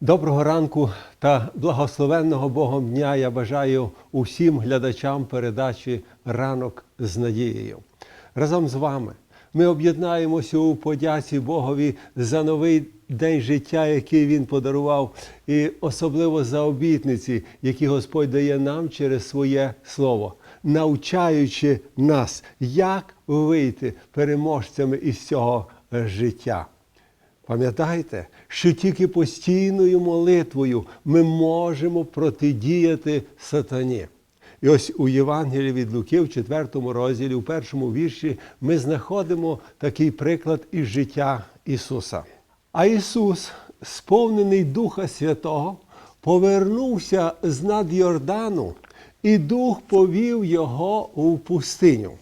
Доброго ранку та благословенного Богом дня я бажаю усім глядачам передачі Ранок з надією. Разом з вами ми об'єднаємося у подяці Богові за новий день життя, який Він подарував, і особливо за обітниці, які Господь дає нам через своє слово, навчаючи нас, як вийти переможцями із цього життя. Пам'ятайте, що тільки постійною молитвою ми можемо протидіяти сатані. І ось у Євангелії від Луки, в 4 розділі, у першому вірші, ми знаходимо такий приклад із життя Ісуса. А Ісус, сповнений Духа Святого, повернувся з над Йордану, і Дух повів його у пустиню.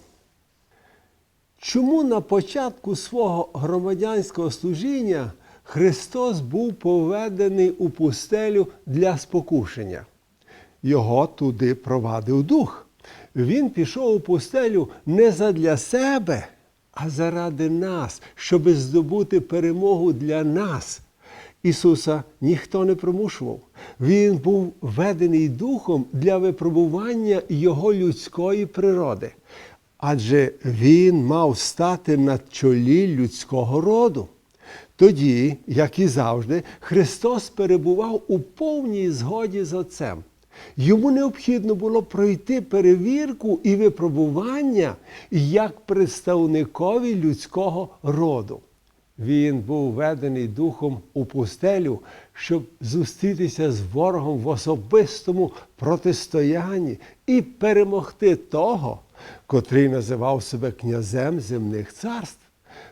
Чому на початку свого громадянського служіння Христос був поведений у пустелю для спокушення? Його туди провадив дух. Він пішов у пустелю не задля себе, а заради нас, щоби здобути перемогу для нас. Ісуса ніхто не примушував. Він був ведений духом для випробування його людської природи. Адже він мав стати на чолі людського роду. Тоді, як і завжди, Христос перебував у повній згоді з Отцем. Йому необхідно було пройти перевірку і випробування як представникові людського роду. Він був ведений духом у пустелю, щоб зустрітися з ворогом в особистому протистоянні і перемогти того, котрий називав себе князем земних царств.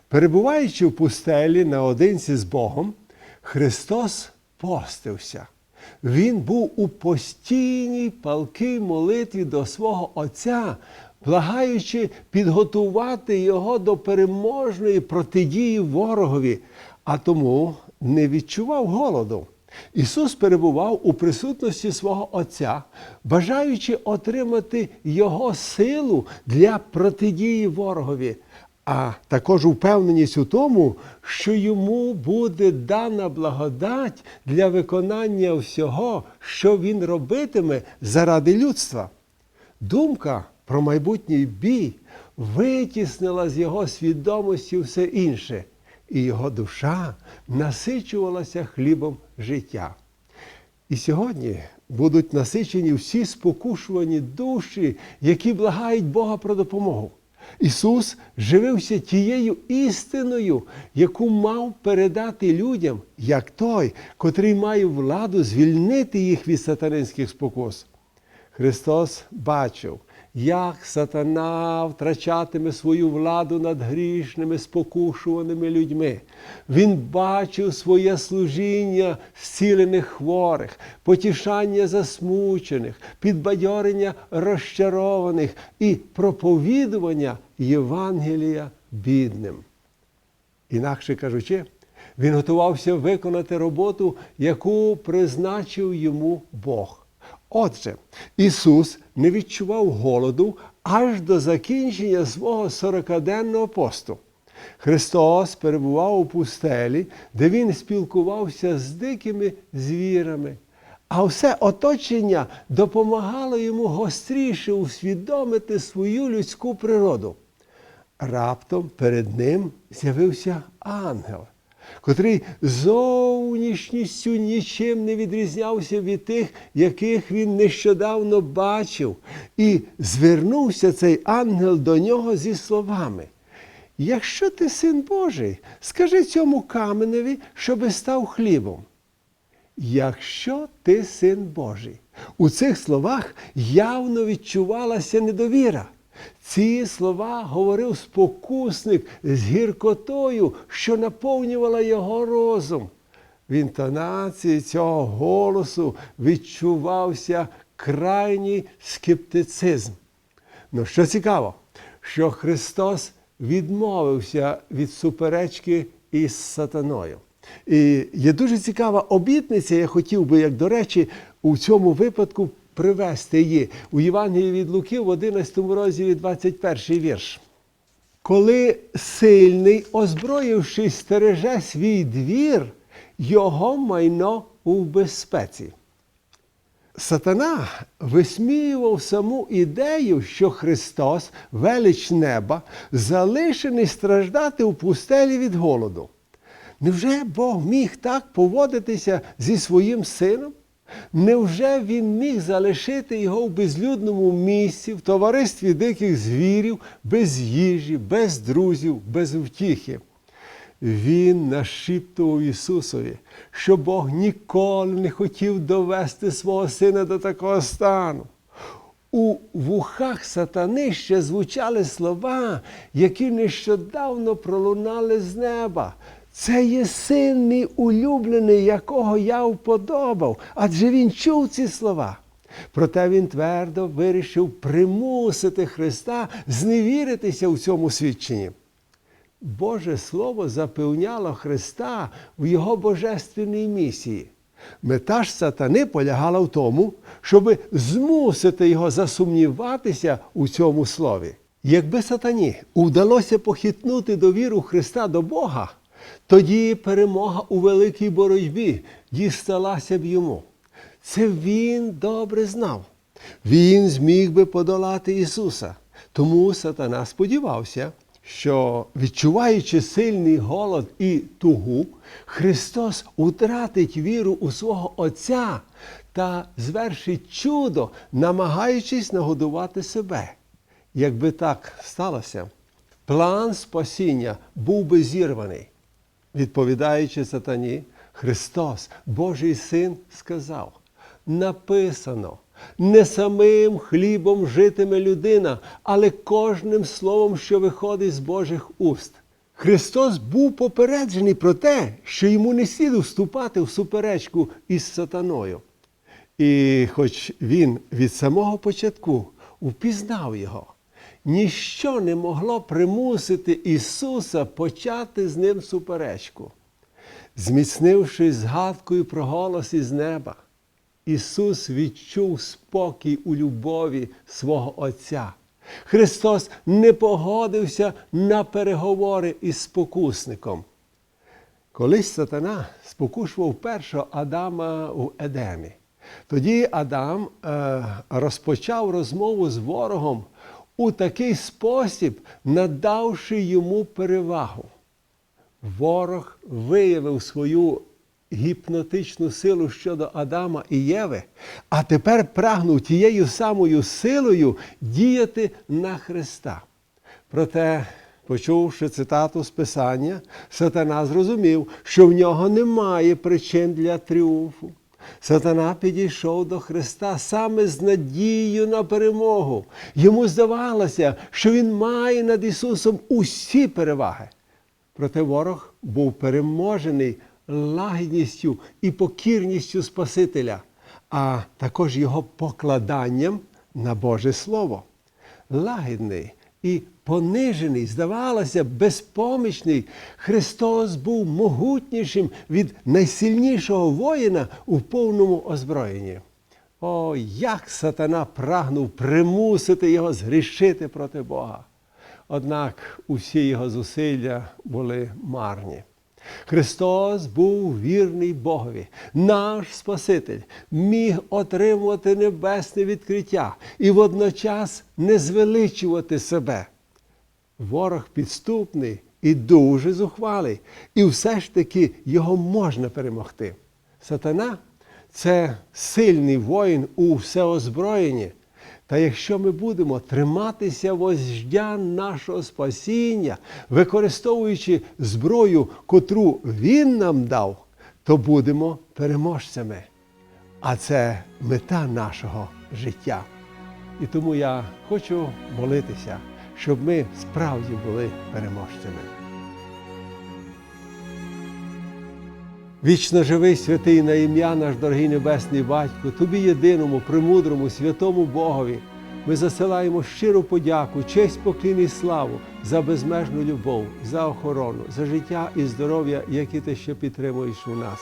Перебуваючи в пустелі наодинці з Богом, Христос постився. Він був у постійній палкій молитві до свого Отця, благаючи підготувати його до переможної протидії ворогові, а тому не відчував голоду. Ісус перебував у присутності свого Отця, бажаючи отримати Його силу для протидії ворогові, а також упевненість у тому, що йому буде дана благодать для виконання всього, що він робитиме заради людства. Думка про майбутній бій витіснила з його свідомості все інше, і його душа насичувалася хлібом життя. І сьогодні будуть насичені всі спокушувані душі, які благають Бога про допомогу. Ісус живився тією істиною, яку мав передати людям, як той, котрий має владу звільнити їх від сатанинських спокус. Христос бачив, як сатана втрачатиме свою владу над грішними, спокушуваними людьми. Він бачив своє служіння зцілених хворих, потішання засмучених, підбадьорення розчарованих і проповідування Євангелія бідним. Інакше кажучи, він готувався виконати роботу, яку призначив йому Бог. Отже, Ісус не відчував голоду аж до закінчення свого сорокаденного посту. Христос перебував у пустелі, де Він спілкувався з дикими звірами, а все оточення допомагало йому гостріше усвідомити свою людську природу. Раптом перед ним з'явився ангел, котрий зовнішністю нічим не відрізнявся від тих, яких він нещодавно бачив, і звернувся цей ангел до нього зі словами. Якщо ти син Божий, скажи цьому каменеві, щоби став хлібом. Якщо ти син Божий, у цих словах явно відчувалася недовіра. Ці слова говорив спокусник з гіркотою, що наповнювала його розум. В інтонації цього голосу відчувався крайній скептицизм. Ну, що цікаво, що Христос відмовився від суперечки із сатаною. І є дуже цікава обітниця, я хотів би, як до речі, у цьому випадку привести її у Євангелії від Луки в 11 розділі 21 вірш. Коли сильний, озброївшись, стереже свій двір, його майно у безпеці. Сатана висміював саму ідею, що Христос, велич неба, залишений страждати у пустелі від голоду. Невже Бог міг так поводитися зі своїм сином? Невже він міг залишити його в безлюдному місці, в товаристві диких звірів, без їжі, без друзів, без втіхи? Він нашіптував Ісусові, що Бог ніколи не хотів довести свого сина до такого стану. У вухах сатани ще звучали слова, які нещодавно пролунали з неба. Це є син мій улюблений, якого я вподобав, адже він чув ці слова. Проте він твердо вирішив примусити Христа зневіритися у цьому свідченні. Боже Слово запевняло Христа в Його божественній місії. Мета ж сатани полягала в тому, щоб змусити його засумніватися у цьому слові. Якби сатані вдалося похитнути довіру Христа до Бога, тоді перемога у великій боротьбі дісталася б йому. Це він добре знав. Він зміг би подолати Ісуса. Тому сатана сподівався, що, відчуваючи сильний голод і тугу, Христос втратить віру у свого Отця та звершить чудо, намагаючись нагодувати себе. Якби так сталося, план спасіння був би зірваний. Відповідаючи сатані, Христос, Божий Син, сказав: написано, не самим хлібом житиме людина, але кожним словом, що виходить з Божих уст. Христос був попереджений про те, що йому не слід вступати в суперечку із сатаною. І хоч він від самого початку впізнав його, ніщо не могло примусити Ісуса почати з ним суперечку. Зміцнившись згадкою про голос із неба, Ісус відчув спокій у любові свого Отця. Христос не погодився на переговори із спокусником. Колись сатана спокушував першого Адама у Едемі. Тоді Адам е, розпочав розмову з ворогом у такий спосіб, надавши йому перевагу. Ворог виявив свою гіпнотичну силу щодо Адама і Єви, а тепер прагнув тією самою силою діяти на Христа. Проте, почувши цитату з Писання, сатана зрозумів, що в нього немає причин для тріумфу. Сатана підійшов до Христа саме з надією на перемогу. Йому здавалося, що він має над Ісусом усі переваги. Проте ворог був переможений лагідністю і покірністю Спасителя, а також його покладанням на Боже Слово. Лагідний і понижений, здавалося, безпомічний, Христос був могутнішим від найсильнішого воїна у повному озброєнні. О, як сатана прагнув примусити його згрішити проти Бога. Однак усі його зусилля були марні. Христос був вірний Богові, наш Спаситель, міг отримувати небесне відкриття і водночас не звеличувати себе. Ворог підступний і дуже зухвалий, і все ж таки його можна перемогти. Сатана це сильний воїн у всеозброєнні. Та якщо ми будемо триматися вождя нашого спасіння, використовуючи зброю, котру Він нам дав, то будемо переможцями. А це мета нашого життя. І тому я хочу молитися, щоб ми справді були переможцями. Вічно живий святий на ім'я наш дорогий Небесний Батько, Тобі єдиному, премудрому, святому Богові. Ми засилаємо щиру подяку, честь, поклін і славу за безмежну любов, за охорону, за життя і здоров'я, які ти ще підтримуєш у нас.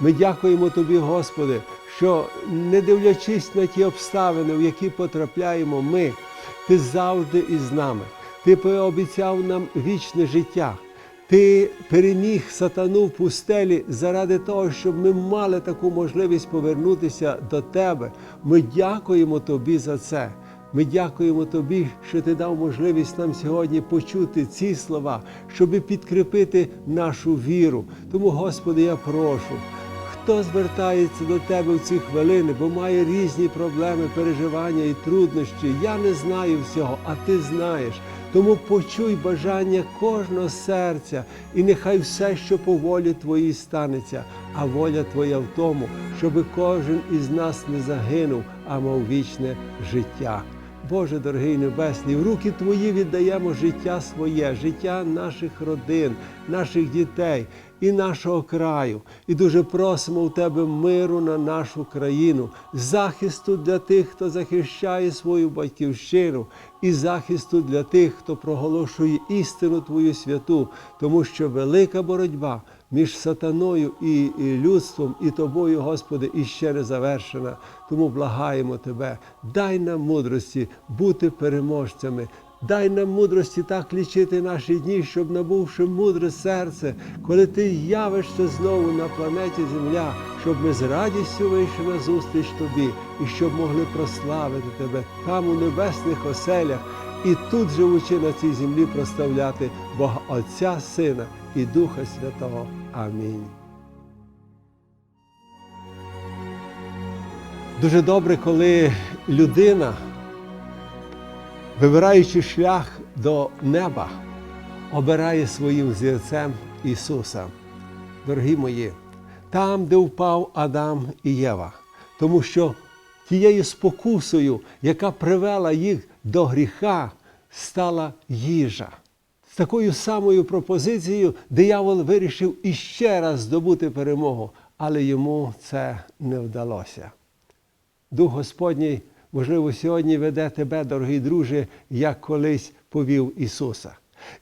Ми дякуємо Тобі, Господи, що не дивлячись на ті обставини, в які потрапляємо ми, Ти завжди із нами. Ти пообіцяв нам вічне життя. Ти переміг сатану в пустелі заради того, щоб ми мали таку можливість повернутися до тебе. Ми дякуємо тобі за це. Ми дякуємо тобі, що ти дав можливість нам сьогодні почути ці слова, щоб підкріпити нашу віру. Тому, Господи, я прошу. Хто звертається до тебе в ці хвилини, бо має різні проблеми, переживання і труднощі. Я не знаю всього, а ти знаєш. Тому почуй бажання кожного серця, і нехай все, що по волі твоїй станеться, а воля твоя в тому, щоби кожен із нас не загинув, а мав вічне життя. Боже дорогий Небесний, в руки Твої віддаємо життя своє, життя наших родин, наших дітей і нашого краю. І дуже просимо у Тебе миру на нашу країну, захисту для тих, хто захищає свою батьківщину, і захисту для тих, хто проголошує істину Твою святу, тому що велика боротьба між сатаною і, людством, і тобою, Господи, іще не завершена. Тому благаємо Тебе, дай нам мудрості бути переможцями. Дай нам мудрості так лічити наші дні, щоб набувши мудре серце, коли ти явишся знову на планеті Земля, щоб ми з радістю вийшли на зустріч тобі і щоб могли прославити тебе там у небесних оселях, і тут, живучи на цій землі, проставляти Бога Отця, Сина і Духа Святого. Амінь. Дуже добре, коли людина, вибираючи шлях до неба, обирає своїм зірцем Ісуса. Дорогі мої, там, де впав Адам і Єва, тому що тією спокусою, яка привела їх до гріха, стала їжа. Такою самою пропозицією диявол вирішив іще раз здобути перемогу, але йому це не вдалося. Дух Господній, можливо, сьогодні веде тебе, дорогий друже, як колись повів Ісуса.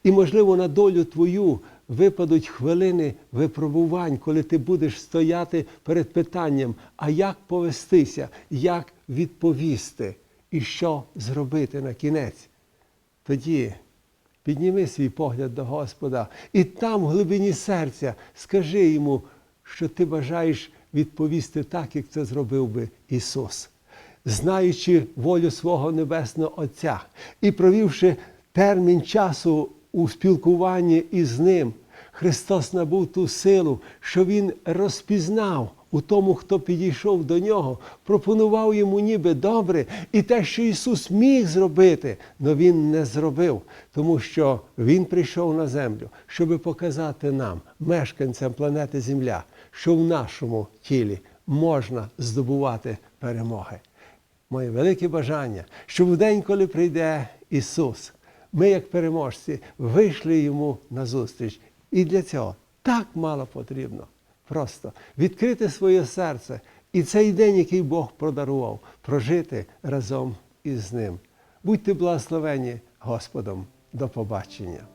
І, можливо, на долю твою випадуть хвилини випробувань, коли ти будеш стояти перед питанням, а як повестися, як відповісти і що зробити на кінець. Тоді підніми свій погляд до Господа. І там, в глибині серця, скажи йому, що ти бажаєш відповісти так, як це зробив би Ісус, знаючи волю свого Небесного Отця і провівши термін часу у спілкуванні із Ним, Христос набув ту силу, що Він розпізнав у тому, хто підійшов до нього, пропонував йому ніби добре, і те, що Ісус міг зробити, але Він не зробив, тому що Він прийшов на землю, щоб показати нам, мешканцям планети Земля, що в нашому тілі можна здобувати перемоги. Моє велике бажання, щоб в день, коли прийде Ісус, ми, як переможці, вийшли йому назустріч. І для цього так мало потрібно. Просто відкрити своє серце і цей день, який Бог подарував, прожити разом із ним. Будьте благословені Господом. До побачення.